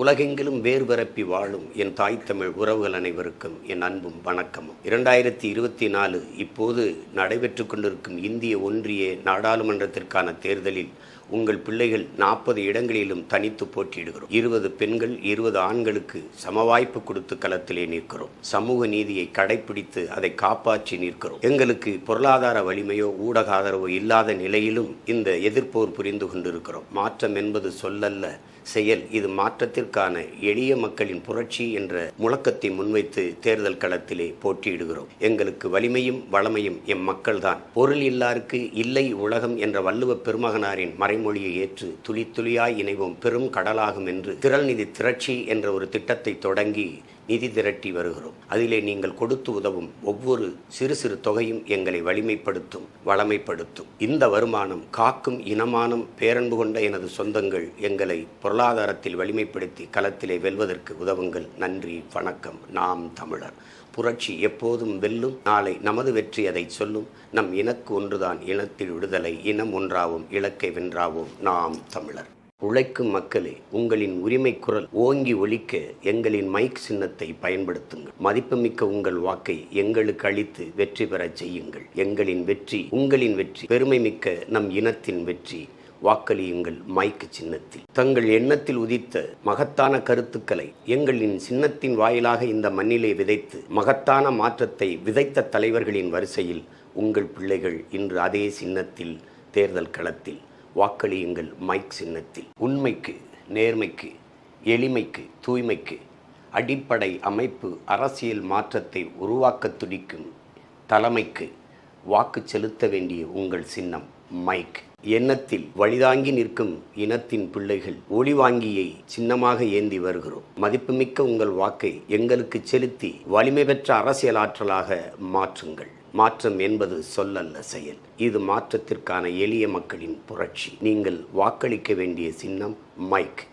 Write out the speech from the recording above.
உலகெங்கிலும் வேர் பரப்பி வாழும் என் தாய் தமிழ் உறவுகள் அனைவருக்கும் என் அன்பும் வணக்கமும். இரண்டாயிரத்தி இருபத்தி நாலு இப்போது நடைபெற்று கொண்டிருக்கும் இந்திய ஒன்றிய நாடாளுமன்றத்திற்கான தேர்தலில் உங்கள் பிள்ளைகள் நாற்பது இடங்களிலும் தனித்து போட்டியிடுகிறோம். இருபது பெண்கள் இருபது ஆண்களுக்கு சமவாய்ப்பு கொடுத்து களத்திலே நிற்கிறோம். சமூக நீதியை கடைபிடித்து அதை காப்பாற்றி நிற்கிறோம். எங்களுக்கு பொருளாதார வலிமையோ ஊடக ஆதரவோ இல்லாத நிலையிலும் இந்த எதிர்ப்போர் புரிந்து கொண்டிருக்கிறோம். மாற்றம் என்பது சொல்லல்ல. செயல் இது மாற்றத்திற்கான எளிய மக்களின் புரட்சி என்ற முழக்கத்தை முன்வைத்து தேர்தல் களத்திலே போட்டியிடுகிறோம். எங்களுக்கு வலிமையும் வளமையும் எம் மக்கள்தான். பொருள் இல்லாருக்கு இல்லை உலகம் என்ற வள்ளுவ பெருமகனாரின் மறைமொழியை ஏற்று துளி துளியாய் இணைவோம் பெரும் கடலாகும் என்று திரள்நிதி திரட்சி என்ற ஒரு திட்டத்தை தொடங்கி நிதி திரட்டி வருகிறோம். அதிலே நீங்கள் கொடுத்து உதவும் ஒவ்வொரு சிறு சிறு தொகையும் எங்களை வலிமைப்படுத்தும் வளமைப்படுத்தும். இந்த வருமானம் காக்கும் இனமானம் பேரன்பு கொண்ட எனது சொந்தங்கள் எங்களை பொருளாதாரத்தில் வலிமைப்படுத்தி களத்திலே வெல்வதற்கு உதவுங்கள். நன்றி வணக்கம். நாம் தமிழர். புரட்சி எப்போதும் வெல்லும். நாளை நமது வெற்றி அதை சொல்லும். நம் இனக்கு ஒன்றுதான் இனத்தில் விடுதலை இனம் ஒன்றாவும் இலக்கை வென்றாவோம். நாம் தமிழர். உழைக்கும் மக்களே உங்களின் உரிமை குரல் ஓங்கி ஒலிக்க எங்களின் மைக் சின்னத்தை பயன்படுத்துங்கள். மதிப்புமிக்க உங்கள் வாக்கை எங்களுக்கு அளித்து வெற்றி பெறச் செய்யுங்கள். எங்களின் வெற்றி உங்களின் வெற்றி பெருமை மிக்க நம் இனத்தின் வெற்றி வாக்களியுங்கள் மைக்கு சின்னத்தில். தங்கள் எண்ணத்தில் உதித்த மகத்தான கருத்துக்களை எங்களின் சின்னத்தின் வாயிலாக இந்த மண்ணிலே விதைத்து மகத்தான மாற்றத்தை விதைத்த தலைவர்களின் வரிசையில் உங்கள் பிள்ளைகள் இன்று அதே சின்னத்தில் தேர்தல் களத்தில் வாக்களியுங்கள் மைக் சின்னத்தில். உண்மைக்கு நேர்மைக்கு எளிமைக்கு தூய்மைக்கு. அடிப்படை அமைப்பு அரசியல் மாற்றத்தை உருவாக்க துடிக்கும் தலைமைக்கு வாக்கு செலுத்த வேண்டிய உங்கள் சின்னம். மைக். எண்ணத்தில் வழிதாங்கி நிற்கும் இனத்தின் பிள்ளைகள் ஒளிவாங்கியை சின்னமாக ஏந்தி வருகிறோம். மதிப்புமிக்க உங்கள் வாக்கை எங்களுக்கு செலுத்தி வலிமை பெற்ற அரசியல் ஆற்றலாக மாற்றுங்கள். மாற்றம் என்பது சொல்லல்ல செயல். இது மாற்றத்திற்கான எளிய மக்களின் புரட்சி. நீங்கள் வாக்களிக்க வேண்டிய சின்னம் மைக்.